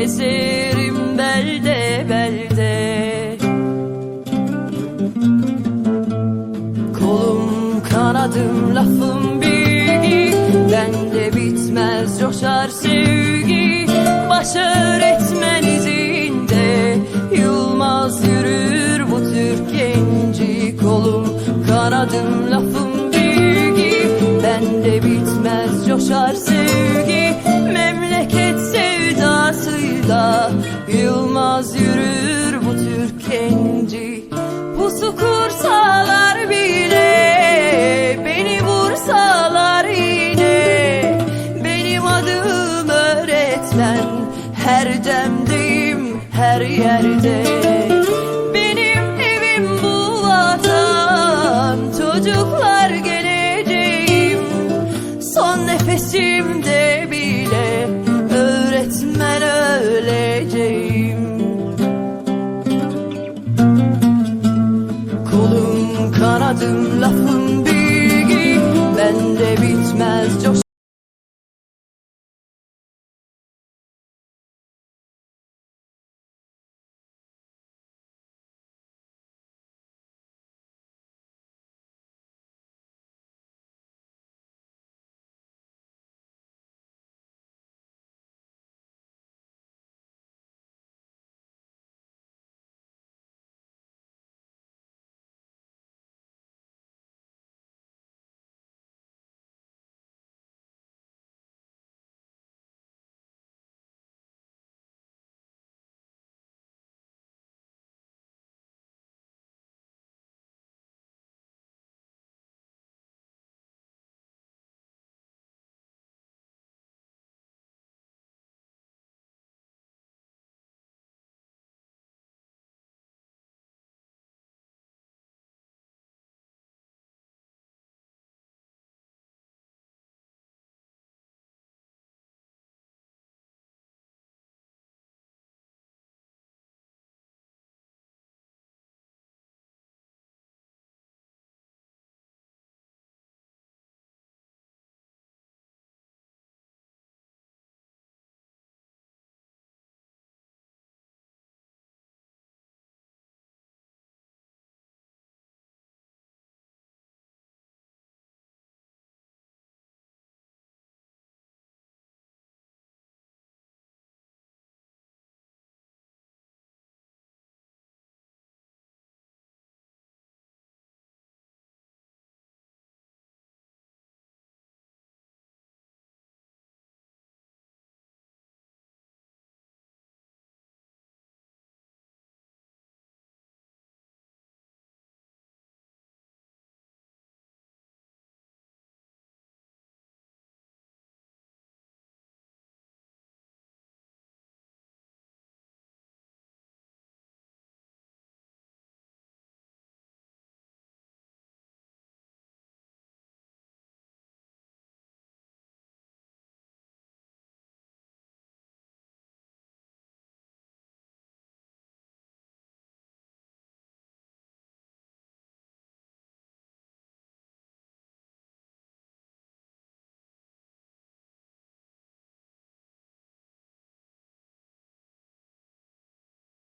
Gezerim belde belde. Kolum kanadım lafım bilgi. Bende bitmez coşar sevgi. Baş öğretmen izinde. Yılmaz yürür bu Türk genci Kolum. Kanadım lafım bilgi. Bende bitmez Yılmaz yürür bu Türk genci. Pusu kursalar bile Beni vursalar yine. Benim adım öğretmen Her demdeyim her yerde. Benim evim bu vatan Çocuklar geleceğim. Son nefesimde Kolum kanadım